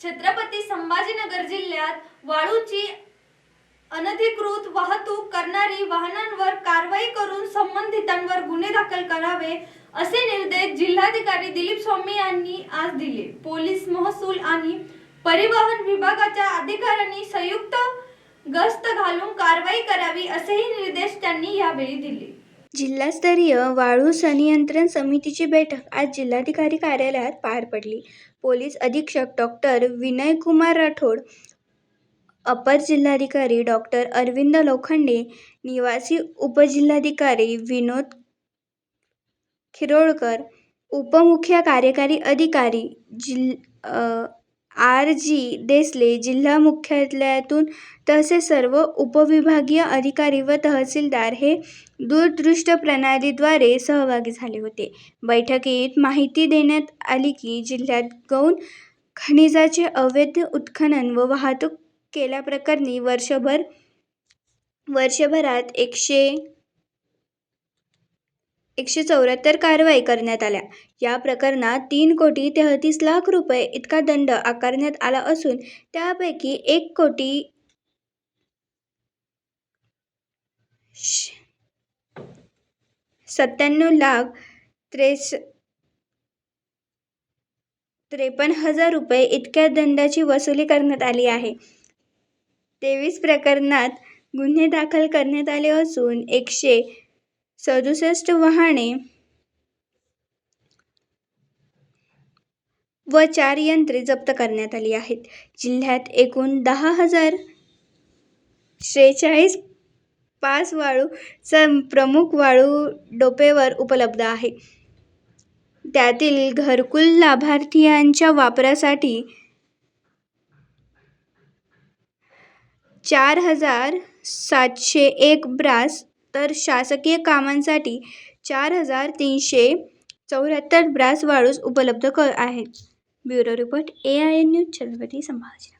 छत्रपती संभाजीनगर जिल्ह्यात वाळूची अनधिकृत वाहतूक करणारी वाहनांवर कारवाई करून संबंधितांवर गुन्हे दाखल करावे असे निर्देश जिल्हाधिकारी दिलीप स्वामी यांनी आज दिले. पोलीस महसूल आणि परिवहन विभागाच्या अधिकाऱ्यांनी संयुक्त गस्त घालून कारवाई करावी असेही निर्देश त्यांनी यावेळी दिले. जिल्हास्तरीय वाळू संनियंत्रण समितीची बैठक आज जिल्हाधिकारी कार्यालयात पार पडली. पोलीस अधीक्षक डॉक्टर विनयकुमार राठोड अपर जिल्हाधिकारी डॉक्टर अरविंद लोखंडे निवासी उपजिल्हाधिकारी विनोद खिरोळकर उपमुख्य कार्यकारी अधिकारी जिल आर जी देसले जिल्हा मुख्यालयातून तसेच सर्व उपविभागीय अधिकारी व तहसीलदार हे दूरदृष्ट प्रणालीद्वारे सहभागी झाले होते. बैठकीत माहिती देण्यात आली की जिल्ह्यात गौण खनिजाचे अवैध उत्खनन व वाहतूक केल्याप्रकरणी वर्षभर वर्षभरात एकशे एकशे चौऱ्याहत्तर कारवाई करण्यात आल्या. या प्रकरणात तीन कोटी तेहतीस लाख रुपये इतका दंड आकारण्यात आला असून त्यापैकी एक कोटी सत्त्याण्णव लाख त्रेस त्रेपन्न हजार रुपये इतक्या दंडाची वसुली करण्यात आली आहे. तेवीस प्रकरणात गुन्हे दाखल करण्यात आले असून एकशे सदुसष्ट वाहने व चार यंत्रे जप्त करण्यात आली आहेत. जिल्ह्यात एकूण दहा हजार शेहेचाळीस पाच वाळूचा प्रमुख वाळू डोपेवर उपलब्ध आहे. त्यातील घरकुल लाभार्थीयांच्या वापरासाठी चार हजार सातशे एक ब्रास तर शासकीय कामांसाठी चार हजार तीनशे चौऱ्याहत्तर ब्रास वाळूस उपलब्ध क आहेत. Bureau report A I N news Chhatrapati Sambhaji